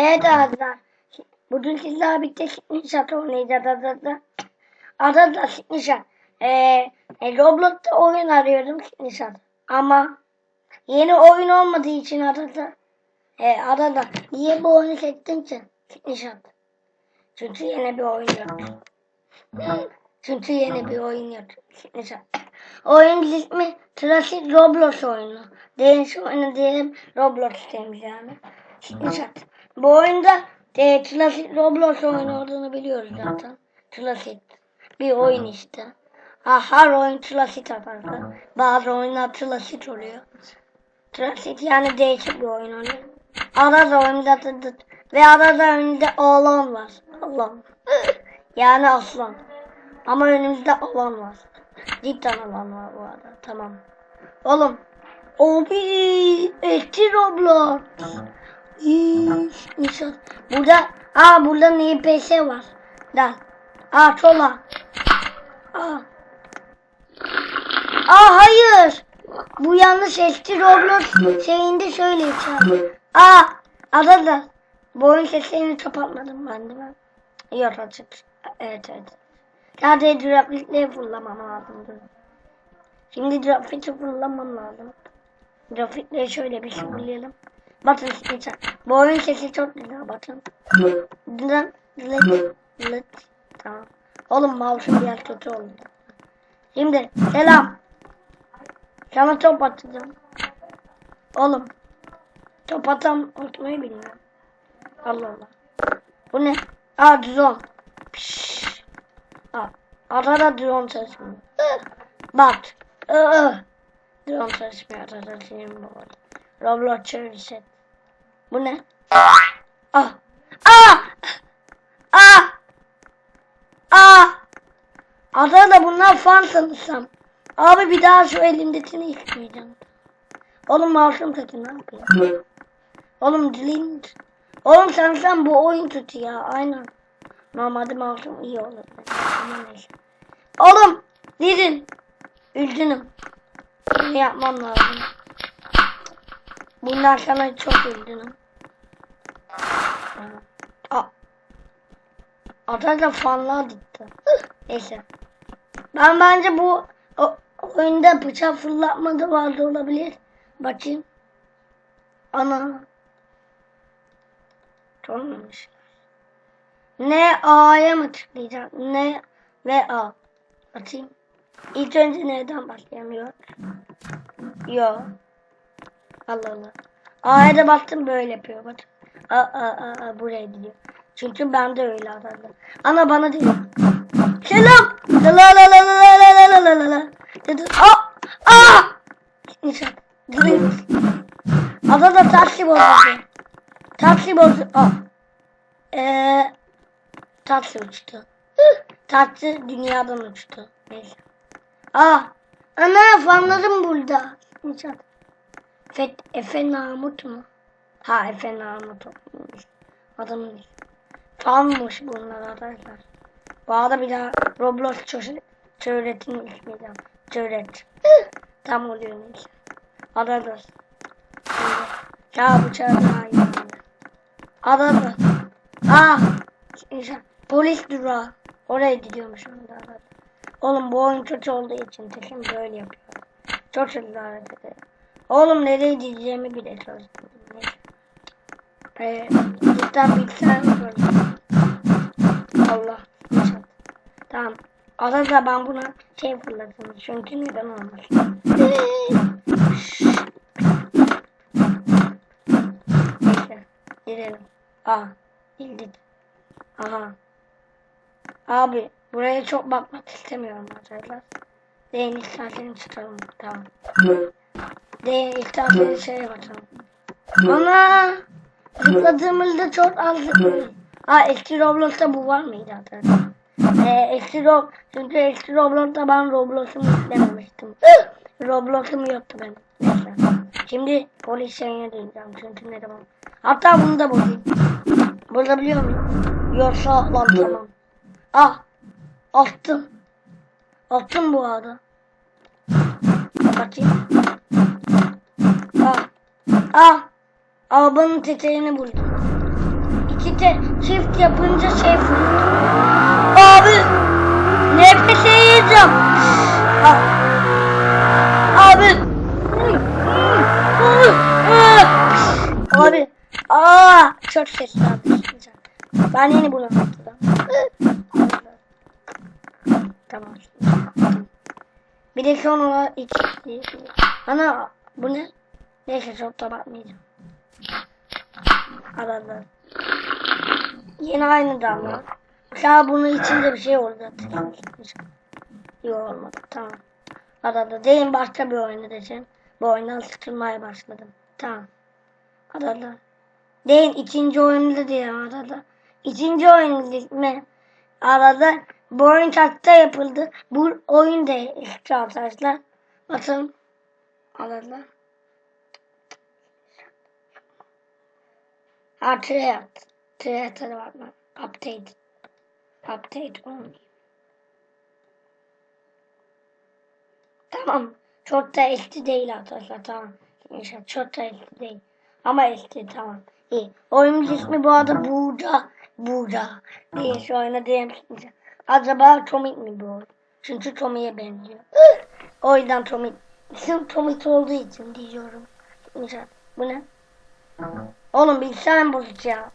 Evet arkadaşlar. Bugün sizlerle birlikte Siknişat oynayacağız adada. Adada Siknişat. Ee, e, Roblox'ta oyun arıyorum Siknişat. Ama yeni oyun olmadığı için adada. E, adada. Niye bu oyunu seçtin ki? Siknişat. Çünkü yeni bir oyun yok. Çünkü yeni bir oyun yok. Siknişat. Oyun ismi Klasik Roblox oyunu. Değiş oyunu diyelim Roblox demiş yani. Siknişat. Bu oyunda e, klasik Roblox oyunu biliyoruz zaten. Klasik bir oyun işte. Ha, her oyun klasik arkadaşlar. Bazı oyunlar klasik oluyor. Klasik yani değişik bir oyun oluyor. Arada oyunda dı- ve arada önünde oğlan var. Allah'ım. yani aslan. Ama önümüzde alan var. Cidden alan var bu arada. Tamam. Oğlum. Obi eski Roblox. İyi, Nişan. Burada, aa burada NPS var. Da. Aa sola. Aa. Aa hayır. Bu yanlış eski Roblox şeyinde şöyle içer. Aa adada. Bu oyun kapatmadım ben de ben. Yok açık. Evet evet. Sadece grafikleri fırlamam lazımdı. Şimdi grafikleri fırlamam lazım. Grafikleri şöyle bir sıfırlayalım. Bakın geçen. Bu oyun sesi çok güzel bakın. Dılan, lıt, lıt. Tamam. Oğlum mouse'um biraz kötü oldu. Şimdi selam. Sana top atacağım. Oğlum. Top atam atmayı bilmiyorum. Allah Allah. Bu ne? Aa drone. Pişş. Aa, arada drone. Ih, Bak. Drone çalışmıyor arada senin arada. Roblox çevirisi. Bu ne? Ah! Ah! Ah! Ah! Adada bunlar fan sanırsam. Abi bir daha şu elimdekini isteyeceğim. Oğlum mouse'um kötü ne yapayım? Oğlum dilin... Oğlum sen bu oyun kötü ya aynen. Normalde mouse'um iyi olur. Oğlum dilin. Üzgünüm. Bunu yapmam lazım. Bundan sana çok üzgünüm. Ata fanlar gitti. Neyse. Ben bence bu o, oyunda bıçak fırlatma da vardı olabilir. Bakayım. Ana. Olmamış. Ne A'ya mı tıklayacağım? Ne ve A. Atayım. İlk önce neden başlayamıyor? Yok. Allah Allah. A'ya da baktım böyle yapıyor bak. A a a buraya gidiyor. Çünkü ben de öyle adamdım. Ana bana diyor. Selam. La la la la la la la la la la la. Dedi. Aa! Aa! Nişan. Ada da taksi bozuldu. Taksi bozuldu. Aa. Eee taksi uçtu. Taksi dünyadan uçtu. Neyse. Aa. Ana fanlarım burada. Nişan. Fet, Efe Namut mu? Ha Efe Namut olmuş. Adamın. Fanmış bunlar arkadaşlar. Bu arada bir daha Roblox çö- çöğretin ismiydi. Çöğret. Tam oluyor neyse. Adadır. Ya bıçağı daha iyi. Adadır. Ah. İnşallah. Polis durağı. Oraya gidiyormuşum da arada. Oğlum bu oyun kötü olduğu için kesin böyle yapıyor. Çok hızlı hareket ediyor. Oğlum nereye gideceğimi bile. Neyse. Ee, cidden bilgisayar çalıştım? Allah. Tamam. Arada ben buna şey fırlatırım. Çünkü neden olmasın? Neyse. Gidelim. Aa. Girdik. Aha. Abi buraya çok bakmak istemiyorum arkadaşlar. Değin isterseniz çıkalım. Tamam. Değin isterseniz şeye bakalım. Ana! Zıpladığımızda çok az zıplıyoruz. Ha eski Roblox'ta bu var mıydı arkadaşlar? Ee, eski Rob çünkü eski Roblox'ta ben Roblox'umu yüklememiştim. Roblox'um yoktu benim. Neyse. Şimdi polis şeyine döneceğim çünkü ne zaman. Hatta bunu da bulayım. Bulabiliyor muyum? Yoksa lan tamam. Ah! Attım. Attım bu arada. Bakayım. Ah! Ah! Arabanın teteğini buldum. çifte çift yapınca şey fırlıyor. Abi nefese yiyeceğim. Al. Abi. Abi. Aa, çok sesli abi. Ben yeni bunu hatırladım. Tamam. Bir de sonra iç. Ana bu ne? Neyse çok da bakmayacağım. Aradı. Yine aynı damla. Mesela bunun içinde bir şey oldu. Yok olmadı. Tamam. Arada değil başka bir oyun edeceğim. Bu oyundan sıkılmaya başladım. Tamam. Arada. Değil ikinci oyunda diye arada. İkinci oyun ismi arada bu oyun çakta yapıldı. Bu oyun da eski arkadaşlar. Bakın arada. Ha Treyarch. Treyarch'a var mı? Update. Update only. Tamam. Çok da eski değil arkadaşlar. Tamam. İnşallah çok da eski değil. Ama eski tamam. İyi. Oyunun ismi bu arada Buğda. Buğda. İyi şu oyuna diyemiştim. Acaba Tomik mi bu oyun? Çünkü Tommy'ye benziyor. o yüzden Tomik. Sırf Tomik olduğu için diyorum. İnşallah. Bu ne? Oğlum bilgisayarım bozuk ya.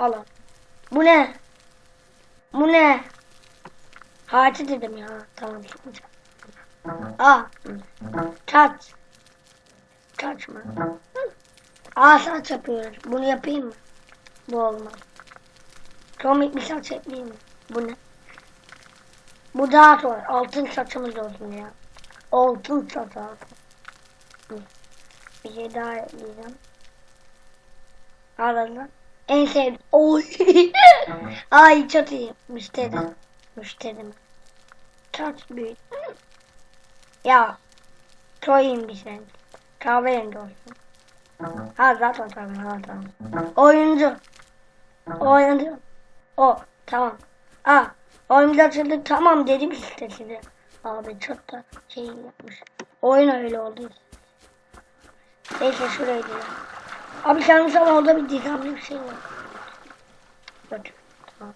Alın. Bu ne? Bu ne? Harcı dedim ya. Tamam şimdi. Aa. Taç. Taç mı? Aa saç yapıyoruz. Bunu yapayım mı? Bu olmaz. Komik bir saç ekleyeyim mi? Bu ne? Bu daha zor. Altın saçımız olsun ya. Altın saç altın. Bir şey daha ekleyeceğim. Arada. En sevdiğim. Oy. Ay çok iyi. Müşteri. Müşteri mi? Çok büyük. Ya. Koyayım bir şey. Kahverengi olsun. Ha zaten tamam. Ha tamam. Oyuncu. Oyuncu. O. Tamam. Aa. Oyuncu açıldı. Tamam dedim işte size. Abi çok da şey yapmış. Oyun öyle oldu. Neyse şuraydı ya. Abi sen sana orada bir dizemli bir şey var. Tamam.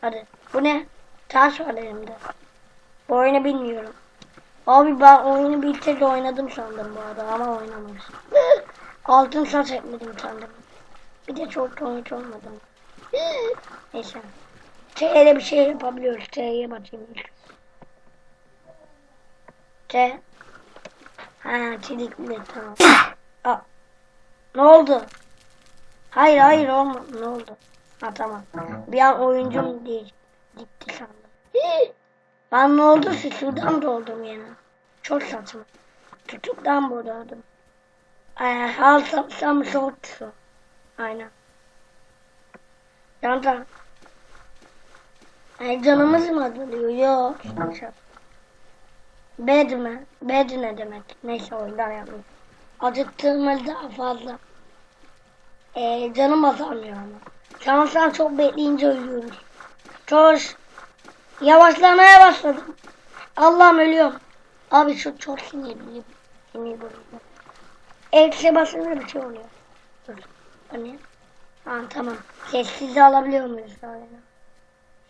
Hadi. Bu ne? Taş var elimde. Bu oyunu bilmiyorum. Abi ben oyunu bitirdi oynadım sandım bu arada ama oynamamışım. Altın saç etmedim sandım. Bir de çok komik olmadım. Neyse. T'yle bir şey yapabiliyoruz. T'ye bakayım. T. Ha çelikli tamam. Ne oldu? Hayır hayır olmadı. Ne oldu? Ha tamam. Bir an oyuncum değil. Gitti sandım. Ben ne oldu? Sudan doldum yine. Çok saçma. Tutuktan boğdum. Ee, hal sapsam soğuk su. Aynen. Yanda. Ee, canımız mı acılıyor? Yok. Bed mi? Bed ne demek? Neyse oyundan yapmış. Acıktığımız daha fazla. Ee, canım azalmıyor ama. Şanslar çok bekleyince ölüyoruz. Çoş. Yavaşlamaya başladım. Allah'ım ölüyorum. Abi şu çok sinirli. Sinir bozucu. Eksi basınca bir şey oluyor. Dur. Ne? Ha tamam. Sessiz alabiliyor muyuz sonra?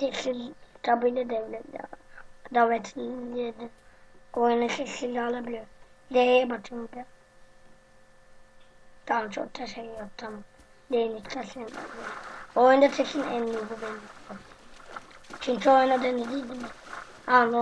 Sessiz tabi de devlet davetli oyunu sessiz alabiliyor. D'ye bir. Tamam çok da şey yok tamam. D'nin sesini Oyunda sesin en iyi bu benim. Çünkü oyuna denediydim. Ha ne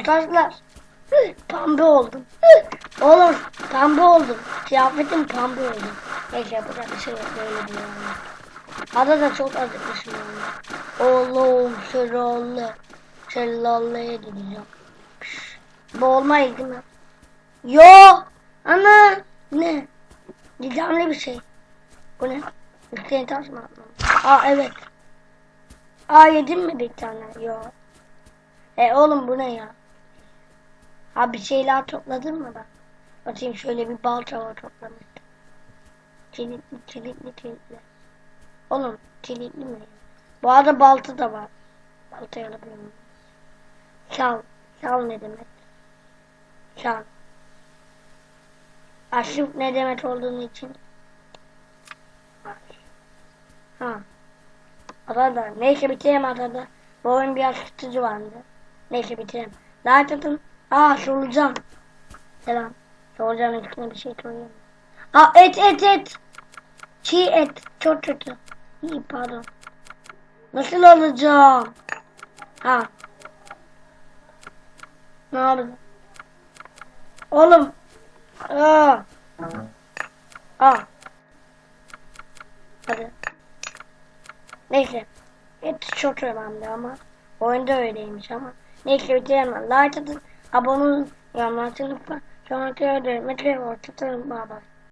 Arkadaşlar pembe oldum. Oğlum pembe oldum. Kıyafetim pembe oldu. Neyse yapacak bir şey yok böyle diyor. Ada da çok acıkmışım yani. Oğlum şelalle. Şelaleye gideceğim. Boğulmayız değil mi? Yo! Ana! Ne? Gizemli bir şey. Bu ne? Üstüne taş mı? Aa evet. Aa yedin mi bir tane? Yo. E oğlum bu ne ya? Ha bir şeyler topladın mı bak? Bakayım şöyle bir balta var toplamış. Kilitli kilitli kilitli. Oğlum kilitli mi? Bu arada balta da var. Balta yapıyorum. Şal. Şal ne demek? Şal. Aşık ne demek olduğunu için. Ha. Arada. Neyse bitireyim arada. Bu oyun biraz sıkıcı vardı. Neyse bitireyim. Daha tutun. Aa solucan. Selam. Solucanın üstüne bir şey koyayım. Aa et et et. Çiğ et. Çok kötü. İyi pardon. Nasıl alacağım? Ha. Ne oldu? Oğlum. Aa. Aa. Hadi. Neyse. Et çok önemli ama. Oyunda öyleymiş ama. Neyse bitirelim. Like atın. Abone olun. Yorumlar unutmayın. Sonraki videoda metre ortadan bağlar.